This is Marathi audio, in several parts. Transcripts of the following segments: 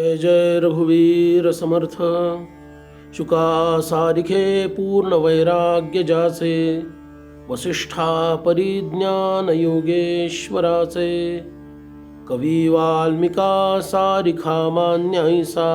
जय जय रघुवीर समर्थ। शुका सारिखे पूर्ण वैराग्य जासे वसिष्ठा परिज्ञान योगेश्वराचे कवी वाल्मिका सारिखा मान्यायसा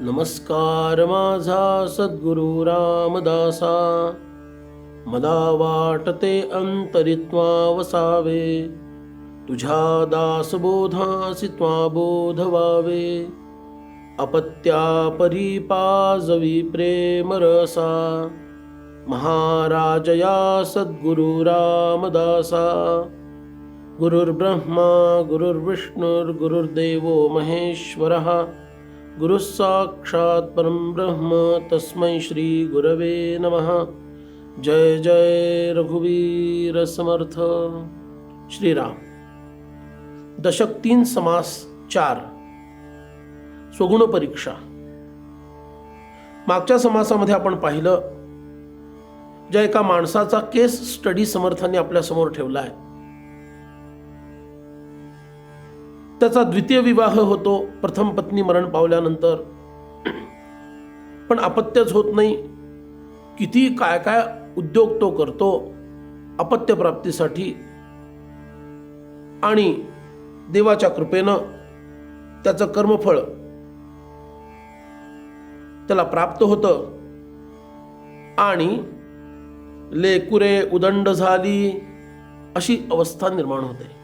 नमस्कार माझा सद्गुरु रामदासा। मला वाटते अंतरित्वा वसावे तुझ्या दासबोधासी त्वा अपत्या परीपाजवी प्रेमरसा। महाराजया सद्गुरुरामदासा गुरुर्ब्रह्मा गुरुर्विष्णुर्गुरुर्देवो महेश्वरः। गुरुः साक्षात् परं ब्रह्म तस्मै श्रीगुरवे नमः। जय जय रघुवीर समर्थ। श्रीराम। दशक तीन समास चार. स्वगुण परीक्षा. मागच्या समासामध्ये आपण पाहिलं ज्या एका माणसाचा केस स्टडी समर्थाने आपल्यासमोर ठेवला आहे. त्याचा द्वितीय विवाह होतो प्रथम पत्नी मरण पावल्यानंतर. पण अपत्यच होत नाही. किती काय काय उद्योग तो करतो अपत्यप्राप्तीसाठी. आणि देवाच्या कृपेनं त्याचं कर्मफळ त्याला प्राप्त होतं. आणि लेकुरे उदंड झाली अशी अवस्था निर्माण होते.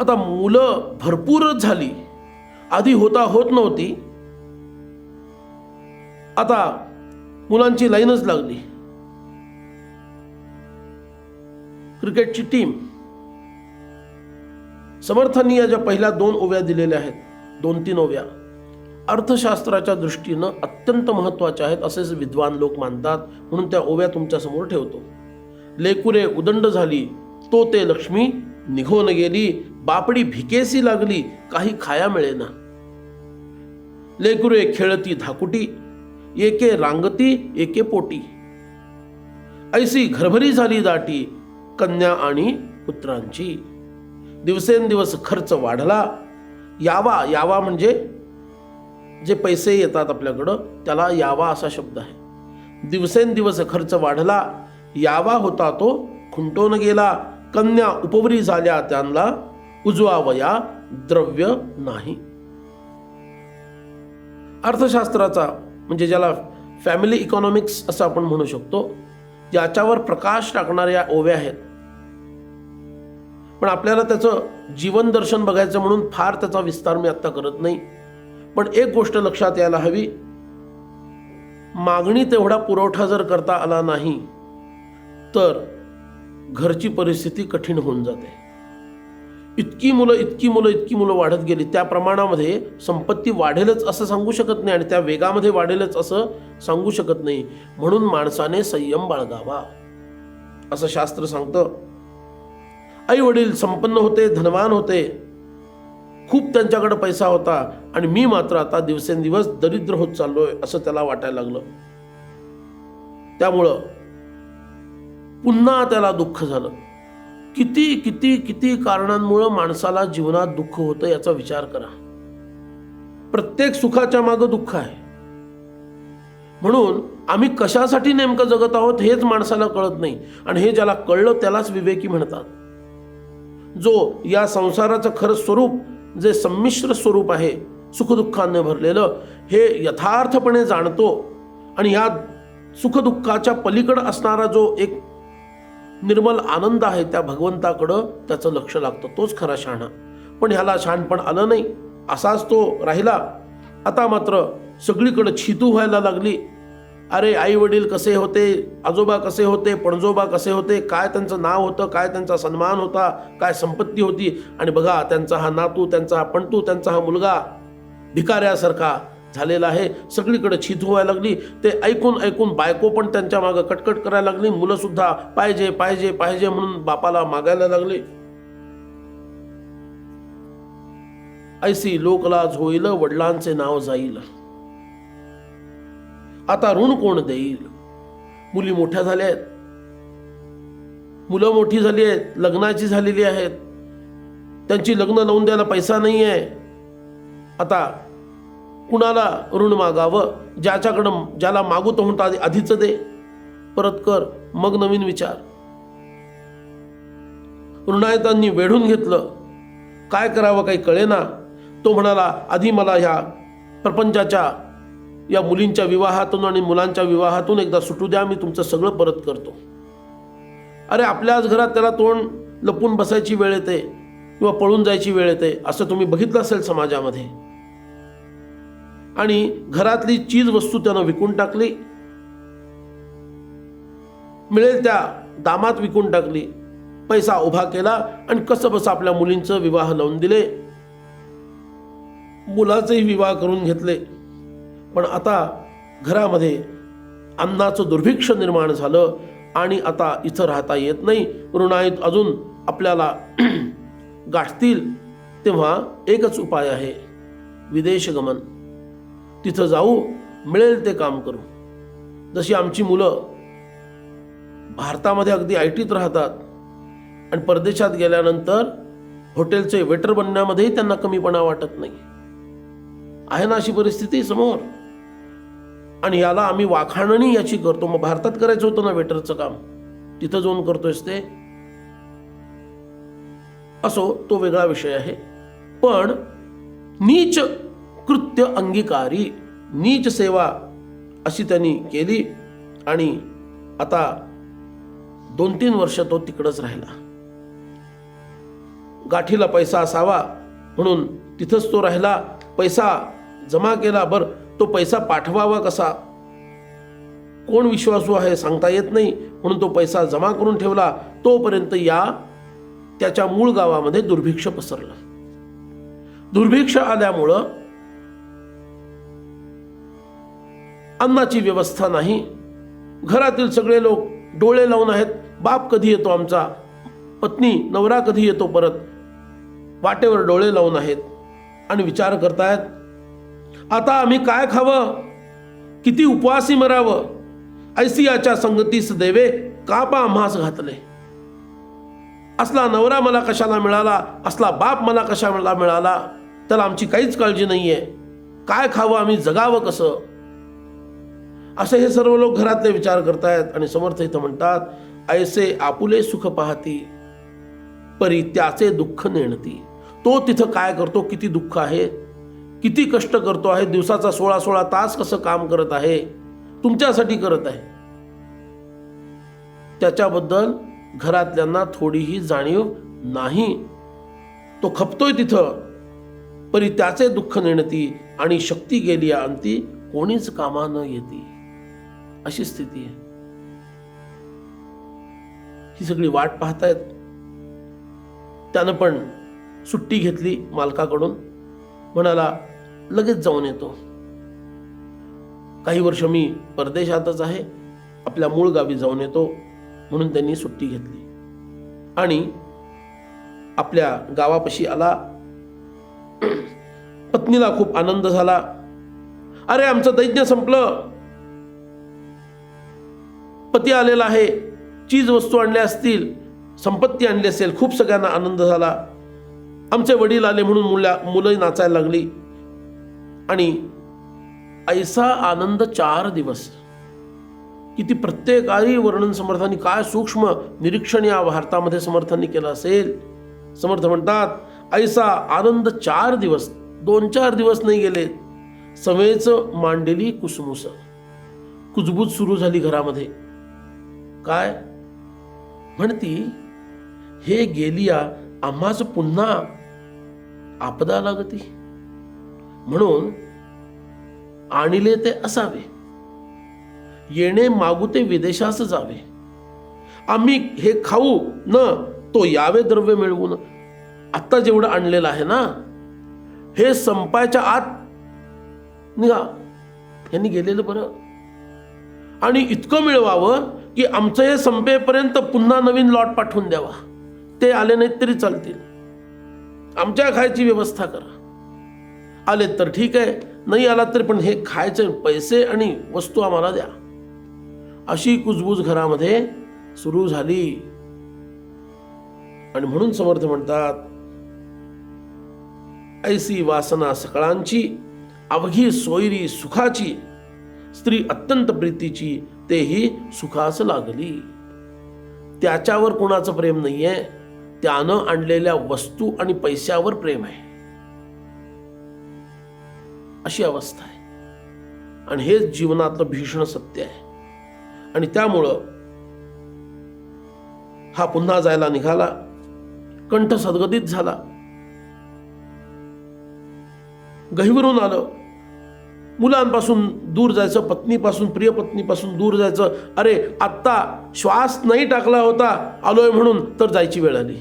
आता मुलं भरपूरच झाली. आधी होता होत नव्हती. आता मुलांची लाईनच लागली. क्रिकेटची टीम समर्थांनी या ज्या पहिल्या दोन ओव्या दिलेल्या आहेत दोन तीन ओव्या अर्थशास्त्राच्या दृष्टीनं अत्यंत महत्त्वाच्या आहेत असेच विद्वान लोक मानतात म्हणून त्या ओव्या तुमच्यासमोर ठेवतो. लेकुरे उदंड झाली तो ते लक्ष्मी निघून गेली बापडी भिकेसी लागली काही खाया मिळेना. लेकुरे खेळती धाकुटी एके रांगती एके पोटी. ऐसी घरभरी झाली दाटी कन्या आणि पुत्रांची. दिवसेंदिवस खर्च वाढला यावा यावा म्हणजे जे पैसे येतात आपल्याकडं त्याला यावा असा शब्द आहे. दिवसेंदिवस खर्च वाढला यावा होता तो खुंटून गेला कन्या उपवरी झाल्या त्यांना उजवावया द्रव्य नाही. अर्थशास्त्राचा म्हणजे ज्याला फॅमिली इकॉनॉमिक्स असं आपण म्हणू शकतो याच्यावर प्रकाश टाकणाऱ्या ओव्या आहेत. पण आपल्याला त्याचं जीवनदर्शन बघायचं म्हणून फार त्याचा विस्तार मी आत्ता करत नाही. पण एक गोष्ट लक्षात यायला हवी. मागणी तेवढा पुरवठा जर करता आला नाही तर घरची परिस्थिती कठीण होऊन जाते. इतकी मुलं इतकी मुलं इतकी मुलं वाढत गेली. त्या प्रमाणामध्ये संपत्ती वाढेलच असं सांगू शकत नाही आणि त्या वेगामध्ये वाढेलच असं सांगू शकत नाही. म्हणून माणसाने संयम बाळगावा. असं शास्त्र सांगतं. आई वडील संपन्न होते धनवान होते. खूप त्यांच्याकडे पैसा होता आणि मी मात्र आता दिवसेंदिवस दरिद्र होत चाललोय असं त्याला वाटायला लागलं. त्यामुळं पुन्हा त्याला दुःख झालं. किती किती किती कारणांमुळं माणसाला जीवनात दुःख होतं याचा विचार करा. प्रत्येक सुखाच्या मागं दुःख आहे. म्हणून आम्ही कशासाठी नेमकं जगत आहोत हेच माणसाला कळत नाही आणि हे ज्याला कळलं त्यालाच विवेकी म्हणतात. जो या संसाराचं खरं स्वरूप जे संमिश्र स्वरूप आहे सुखदुःखाने भरलेलं हे यथार्थपणे जाणतो. आणि या सुखदुःखाच्या पलीकडं असणारा जो एक निर्मल आनंद आहे त्या भगवंताकडं त्याचं लक्ष लागतं. तोच खरा शहाणा. पण ह्याला शहाणपण आलं नाही. असाच तो राहिला. आता मात्र सगळीकडं छितू व्हायला लागली. अरे आई वडील कसे होते आजोबा कसे होते पणजोबा कसे होते काय त्यांचं नाव होतं काय त्यांचा सन्मान होता काय संपत्ती होती? आणि बघा त्यांचा हा नातू त्यांचा हा पणतू त्यांचा हा मुलगा भिकाऱ्यासारखा झालेला आहे. सगळीकडे छित व्हायला लागली. ते ऐकून ऐकून बायको पण त्यांच्या मागं कटकट करायला लागली. मुलंसुद्धा पाहिजे पाहिजे पाहिजे म्हणून बापाला मागायला लागले. ऐसी लोकलाज होईल वडिलांचे नाव जाईल. आता ऋण कोण देईल? मुली मोठ्या झाल्या आहेत. मुलं मोठी झाली आहेत. लग्नाची झालेली आहेत. त्यांची लग्न लावून द्यायला पैसा नाही आहे. आता कुणाला ऋण मागावं? ज्याच्याकडं ज्याला मागू तो म्हणतो आधी आधीचं दे. परत कर. मग नवीन विचार. ऋणायतांनी वेढून घेतलं. काय करावं काही कळेना. तो म्हणाला आधी मला ह्या प्रपंचाच्या या मुलींच्या विवाहातून आणि मुलांच्या विवाहातून एकदा सुटू द्या मी तुमचं सगळं परत करतो. अरे आपल्याच घरात त्याला तोंड लपून बसायची वेळ येते किंवा पळून जायची वेळ येते असं तुम्ही बघितलं असेल समाजामध्ये. आणि घरातली चीज वस्तू त्यानं विकून टाकली. मिळेल त्या दामात विकून टाकली. पैसा उभा केला आणि कसं बस आपल्या मुलींचं विवाह लावून दिले. मुलाचेही विवाह करून घेतले. पण आता घरामध्ये अन्नाचं दुर्भिक्ष निर्माण झालं आणि आता इथं राहता येत नाही. ऋणाईत अजून आपल्याला गाठतील तेव्हा एकच उपाय आहे. विदेशगमन तिथं जाऊ मिळेल ते काम करू. जशी आमची मुलं भारतामध्ये अगदी आय टीत राहतात आणि परदेशात गेल्यानंतर हॉटेलचे वेटर बनण्यामध्येही त्यांना कमीपणा वाटत नाही. आहे ना अशी परिस्थिती समोर? आणि याला आम्ही वाखाणणी याची करतो. मग भारतात करायचं होतं ना वेटरचं काम. तिथं जाऊन करतोयस ते. असो तो वेगळा विषय आहे. पण नीच कृत्य अंगीकारी नीच सेवा अशी त्यांनी केली आणि आता दोन तीन वर्ष तो तिकडंच राहिला. गाठीला पैसा असावा म्हणून तिथंच तो राहिला. पैसा जमा केला. बर तो पैसा पाठवावा कसा? कोण विश्वासू आहे सांगता येत नाही. म्हणून तो पैसा जमा करून ठेवला. तोपर्यंत या त्याच्या मूळ गावामध्ये दुर्भिक्ष पसरलं. दुर्भिक्ष आल्यामुळं अन्नाची व्यवस्था नाही. घरातील सगळे लोक डोळे लावून आहेत. बाप कधी येतो आमचा? पत्नी नवरा कधी येतो परत? वाटेवर डोळे लावून आहेत आणि विचार करतायत आता आम्ही काय खावं? किती उपवासी मरावं? ऐसियाच्या संगतीस देवे कापा आम्हास घातले. असला नवरा मला कशाला मिळाला? असला बाप मला कशाला मिळाला? त्याला आमची काहीच काळजी नाहीये. काय खावं आम्ही? जगावं कसं? असे हे सर्व लोक घरातले विचार करतायत आणि समर्थ इथं म्हणतात ऐसे आपुले सुख पाहती परी त्याचे दुःख नेणती. तो तिथं काय करतो? किती दुःख आहे? किती कष्ट करतो आहे दिवसाचा सोळा सोळा तास कसं काम करत आहे तुमच्यासाठी करत आहे. त्याच्याबद्दल घरातल्यांना थोडीही जाणीव नाही. तो खपतोय तिथं परी त्याचे दुःख नेणती आणि शक्ती गेली अंती कोणीच कामा न येते. अशी स्थिती आहे. ही सगळी वाट पाहतायत. त्यानं पण सुट्टी घेतली मालकाकडून. म्हणाला लगेच जाऊन येतो. काही वर्ष मी परदेशातच आहे. आपल्या मूळ गावी जाऊन येतो. म्हणून त्यांनी सुट्टी घेतली. आणि आपल्या गावापाशी आला. पत्नीला खूप आनंद झाला. अरे आमचं दैज्ञ संपलं. पती आलेला आहे. चीज वस्तू आणल्या असतील. संपत्ती आणली असेल. खूप सगळ्यांना आनंद झाला. आमचे वडील आले म्हणून मुला मुलं नाचायला लागली. आणि ऐसा आनंद चार दिवस. किती प्रत्येकाही वर्णन समर्थांनी काय सूक्ष्म निरीक्षण या भारतामध्ये समर्थांनी केलं असेल? समर्थ म्हणतात ऐसा आनंद चार दिवस दोन चार दिवस नाही गेले. सवेच मांडलेली कुसमुस. कुजबूज सुरू झाली घरामध्ये. काय? म्हणती हे गेलिया आम्हाच पुन्हा आपदा लागती. म्हणून आणले ते असावे. येणे मागू ते विदेशास जावे. आम्ही हे खाऊ न तो यावे द्रव्य मिळवून. आत्ता जेवढं आणलेलं आहे ना हे संपायच्या आत निघा. यांनी गेलेलं बरं. आणि इतकं मिळवावं की आमचं हे संपेपर्यंत पुन्हा नवीन लॉट पाठवून द्यावा. ते आले नाहीत तरी चालतील. आमच्या खायची व्यवस्था करा. आलेत तर ठीक आहे नाही आलात तरी पण हे खायचे पैसे आणि वस्तू आम्हाला द्या. अशी कुजबूज घरामध्ये सुरू झाली. आणि म्हणून समर्थ म्हणतात ऐसी वासना सकळांची अवघी सोयरी सुखाची स्त्री अत्यंत प्रीतीची तेही सुखास लागली. त्याच्यावर कुणाचं प्रेम नाहीये त्यानं आणलेल्या वस्तू आणि पैशावर प्रेम आहे. अशी अवस्था आहे. आणि हेच जीवनातलं भीषण सत्य आहे. आणि त्यामुळं हा पुन्हा जायला निघाला. कंठ सदगदित झाला. गहिवरून आलं. मुलांपासून दूर जायचं पत्नीपासून प्रिय पत्नीपासून दूर जायचं. अरे आत्ता श्वास नाही टाकला होता आलोय म्हणून तर जायची वेळ आली.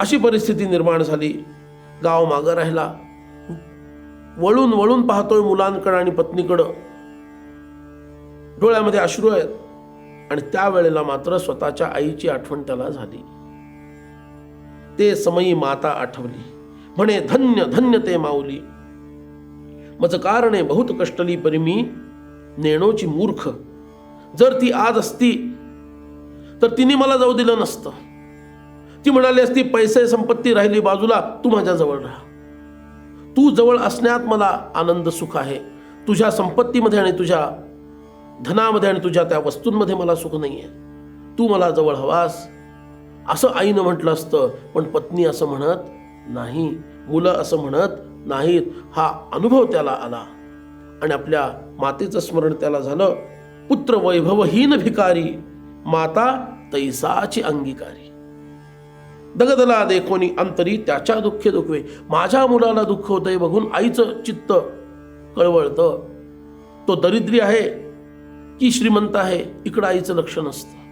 अशी परिस्थिती निर्माण झाली. गाव मागं राहिला. वळून वळून पाहतोय मुलांकडं आणि पत्नीकडं. डोळ्यामध्ये अश्रू आहेत. आणि त्यावेळेला मात्र स्वतःच्या आईची आठवण त्याला झाली. ते समयी माता आठवली. म्हणे धन्य धन्य ते माऊली. मज कारणे बहुत कष्टली परी मी नेणोची मूर्ख. जर ती आज असती तर तिने मला जाऊ दिलं नसतं. ती म्हणाली असती पैसे संपत्ती राहिली बाजूला तू माझ्याजवळ राहा. तू जवळ असण्यात मला आनंद सुख आहे. तुझ्या संपत्तीमध्ये आणि तुझ्या धनामध्ये आणि तुझ्या त्या वस्तूंमध्ये मला सुख नाही आहे तू मला जवळ हवास. असं आईनं म्हटलं असतं पण पत्नी असं म्हणत नाही मुलं असं म्हणत नाहीत. हा अनुभव त्याला आला. आणि आपल्या मातेचं स्मरण त्याला झालं. पुत्र वैभवहीन भिकारी माता तैसाची अंगीकारी. दगदला देखोनी अंतरी त्याच्या दुःखे दुखवे. माझ्या मुलाला दुःख होतंय बघून आईचं चित्त कळवळतं. तो दरिद्री आहे की श्रीमंत आहे इकडं आईचं लक्ष नसतं.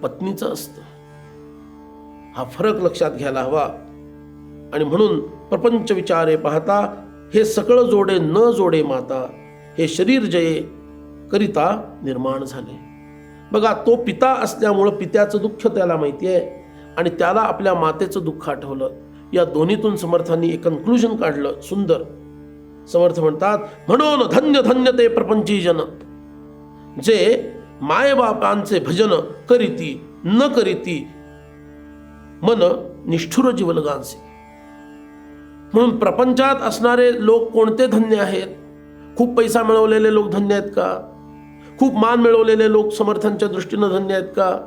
पत्नीचं असतं. हा फरक लक्षात घ्यायला हवा. आणि म्हणून प्रपंच विचारे पाहता हे सकळ जोडे न जोडे माता हे शरीर जये करिता निर्माण झाले. बघा तो पिता असल्यामुळं पित्याचं दुःख त्याला माहिती आहे आणि त्याला आपल्या मातेचं दुःख आठवलं. या दोन्हीतून समर्थांनी एक कन्क्लुजन काढलं. सुंदर. समर्थ म्हणतात म्हणून धन्य धन्य ते प्रपंची जन जे मायबापांचे भजन करीती न करीती मन निष्ठुर जीवलगांचे म्हणून प्रपंचात असणारे लोक कोणते धन्य आहेत? खूप पैसा मिळवलेले लोक धन्य आहेत का? खूप मान मिळवलेले लोक समर्थांच्या दृष्टीनं धन्य आहेत का?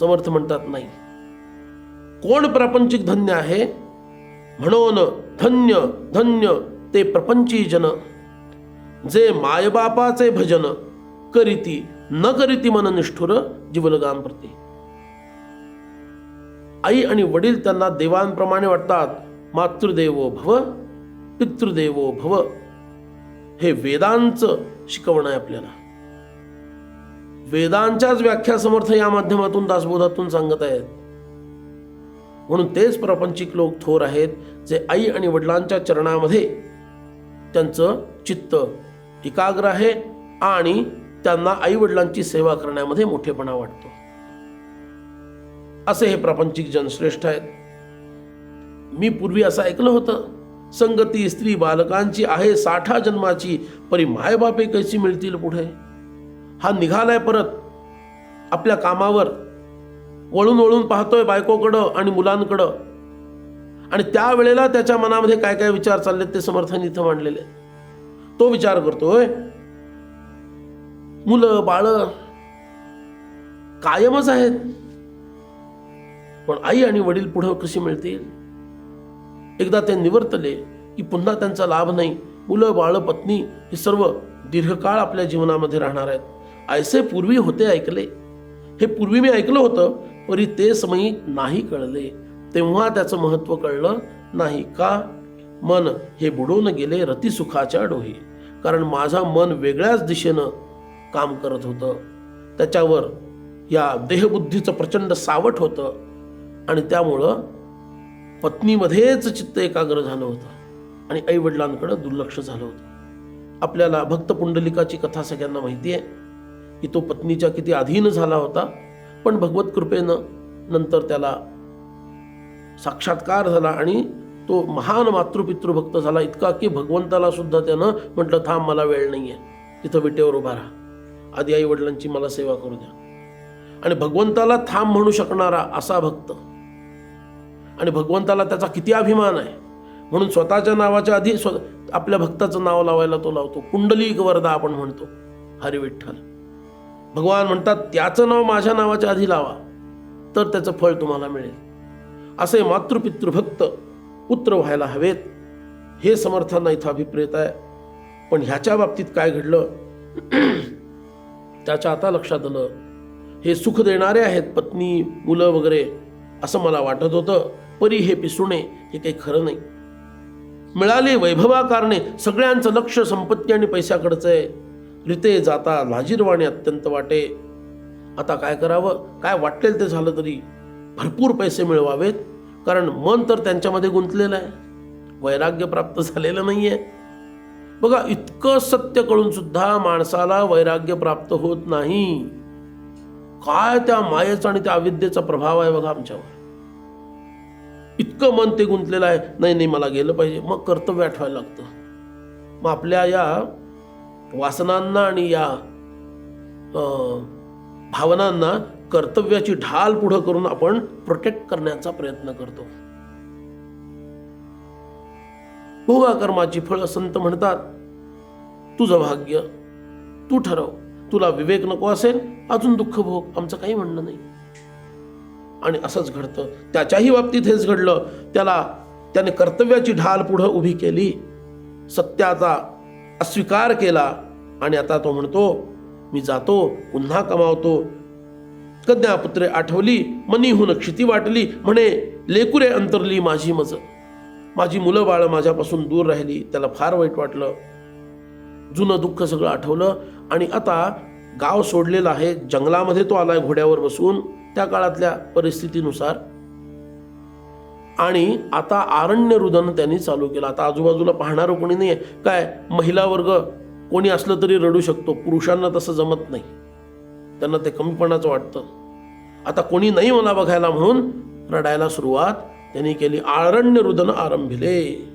समर्थ म्हणतात नाही. कोण प्रापंचिक धन्य आहे? म्हणून धन्य धन्य ते प्रपंची जन. जे मायबापाचे भजन करीती न करीती मन निष्ठुर जीवलगाम प्रती आई आणि वडील त्यांना देवांप्रमाणे वाटतात मातृदेवो भव पितृदेवो भव. हे वेदांचं शिकवणं आहे आपल्याला. वेदांच्याच व्याख्या समर्थ या माध्यमातून दासबोधातून सांगत आहेत. म्हणून तेच प्रापंचिक लोक थोर आहेत जे आई आणि वडिलांच्या चरणामध्ये त्यांचं चित्त एकाग्र आहे आणि त्यांना आई वडिलांची सेवा करण्यामध्ये मोठेपणा वाटतो. असे हे प्रापंचिक जनश्रेष्ठ आहेत. मी पूर्वी असं ऐकलं होतं संगती स्त्री बालकांची आहे साठा जन्माची परी मायबापे कैसी मिळतील पुढे? हा निघालाय परत. आपल्या कामावर. वळून वळून पाहतोय बायकोकडं आणि मुलांकडं. आणि त्यावेळेला त्याच्या मनामध्ये काय काय विचार चाललेत ते समर्थन इथं मांडलेले तो विचार करतोय मुलं बाळ कायमच आहेत. पण आई आणि वडील पुढे कशी मिळतील? एकदा ते निवर्तले की पुन्हा त्यांचा लाभ नाही. मुलं बाळ पत्नी हे सर्व दीर्घकाळ आपल्या जीवनामध्ये राहणार आहेत. ऐसे पूर्वी होते ऐकले. हे पूर्वी मी ऐकलं होतं परी ते समयी नाही कळले. तेव्हा त्याचं महत्त्व कळलं नाही का? मन हे बुडून गेले रतिसुखाच्या डोही. कारण माझा मन वेगळ्याच दिशेनं काम करत होतं. त्याच्यावर या देहबुद्धीचं प्रचंड सावट होतं. आणि त्यामुळं पत्नीमध्येच चित्त एकाग्र झालं होतं. आणि आईवडिलांकडं दुर्लक्ष झालं होतं. आपल्याला भक्त पुंडलिकाची कथा सगळ्यांना माहिती आहे की तो पत्नीच्या किती अधीन झाला होता. पण भगवत कृपेनं नंतर त्याला साक्षात्कार झाला आणि तो महान मातृपितृभक्त झाला. इतका की भगवंताला सुद्धा त्यानं म्हटलं थांब मला वेळ नाही आहे तिथं विटेवर उभा राहा. आधी आई वडिलांची मला सेवा करू द्या. आणि भगवंताला थांब म्हणू शकणारा असा भक्त आणि भगवंताला त्याचा किती अभिमान आहे. म्हणून स्वतःच्या नावाच्या आधी स्व आपल्या भक्ताचं नाव लावायला तो लावतो. कुंडलिक वरदा आपण म्हणतो. हरिविठ्ठल. भगवान म्हणतात त्याचं नाव माझ्या नावाच्या आधी लावा तर त्याचं फळ तुम्हाला मिळेल. असे मातृपितृभक्त पुत्र व्हायला हवेत हे समर्थांना इथं अभिप्रेत आहे. पण ह्याच्या बाबतीत काय घडलं? त्याच्या आता लक्षात आलं हे सुख देणारे आहेत पत्नी मुलं वगैरे असं मला वाटत होतं परी हे पिसुणे हे काही खरं नाही. मिळाले वैभवाकारणे सगळ्यांचं लक्ष संपत्ती आणि पैशाकडचं आहे. रिते जाता लाजीरवाणी अत्यंत वाटे. आता काय करावं? काय वाटेल ते झालं तरी भरपूर पैसे मिळवावेत. कारण मन तर त्यांच्यामध्ये गुंतलेलं आहे. वैराग्य प्राप्त झालेलं नाही आहे बघा इतकं सत्य कळून सुद्धा माणसाला वैराग्य प्राप्त होत नाही. काय त्या मायेचा आणि त्या अविद्येचा प्रभाव आहे बघा आमच्यावर. इतकं मन ते गुंतलेलं आहे. नाही नाही मला गेलं पाहिजे. मग कर्तव्य आठवायला लागतं. मग आपल्या या वासनांना आणि या भावनांना कर्तव्याची ढाल पुढं करून आपण प्रोटेक्ट करण्याचा प्रयत्न करतो. भोगा कर्माची फळं संत म्हणतात तुझं भाग्य तू ठरव. तुला विवेक नको असेल अजून दुःख भोग. आमचं काही म्हणणं नाही. आणि असंच घडतं. त्याच्याही बाबतीत हेच घडलं. त्याला त्याने कर्तव्याची ढाल पुढं उभी केली. सत्याचा अस्वीकार केला आणि आता तो म्हणतो मी जातो पुन्हा कमावतो. कन्यापुत्रे आठवली मनीहून क्षिती वाटली म्हणे लेकुरे अंतरली माझी मज माझी मुलं बाळ माझ्यापासून दूर राहिली त्याला फार वाईट वाटलं. जुनं दुःख सगळं आठवलं आणि आता गाव सोडलेलं आहे जंगलामध्ये तो आलाय घोड्यावर बसून. त्या काळातल्या परिस्थितीनुसार आणि आता आरण्य रुदन त्यांनी चालू केलं. आता आजूबाजूला पाहणारं कोणी नाही आहे काय? महिला वर्ग कोणी असलं तरी रडू शकतो. पुरुषांना तसं जमत नाही. त्यांना ते कमीपणाचं वाटतं. आता कोणी नाही मला बघायला म्हणून रडायला सुरुवात त्यांनी केली. आरण्य रुदन आरंभिले.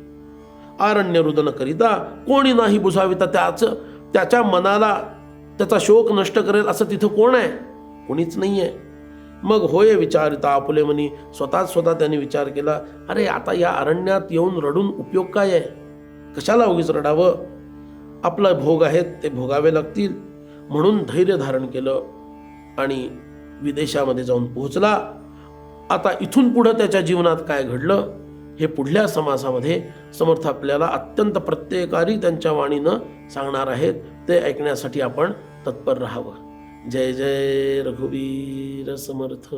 आरण्य रुदन करिता कोणी नाही बुजाविता त्याच. त्याच्या मनाला त्याचा शोक नष्ट करेल असं तिथं कोण आहे? कोणीच नाही आहे मग होय विचारिता आपुले म्हणी स्वतःच स्वतः त्यांनी विचार केला अरे आता या अरण्यात येऊन रडून उपयोग काय आहे? कशाला उगीच रडावं? आपला भोग आहेत ते भोगावे लागतील. म्हणून धैर्य धारण केलं आणि विदेशामध्ये जाऊन पोहोचला. आता इथून पुढं त्याच्या जीवनात काय घडलं हे पुढल्या समासामध्ये समर्थ आपल्याला अत्यंत प्रत्ययकारी त्यांच्या वाणीनं सांगणार आहेत. ते ऐकण्यासाठी आपण तत्पर राहावं. जय जय रघुवीर समर्थ।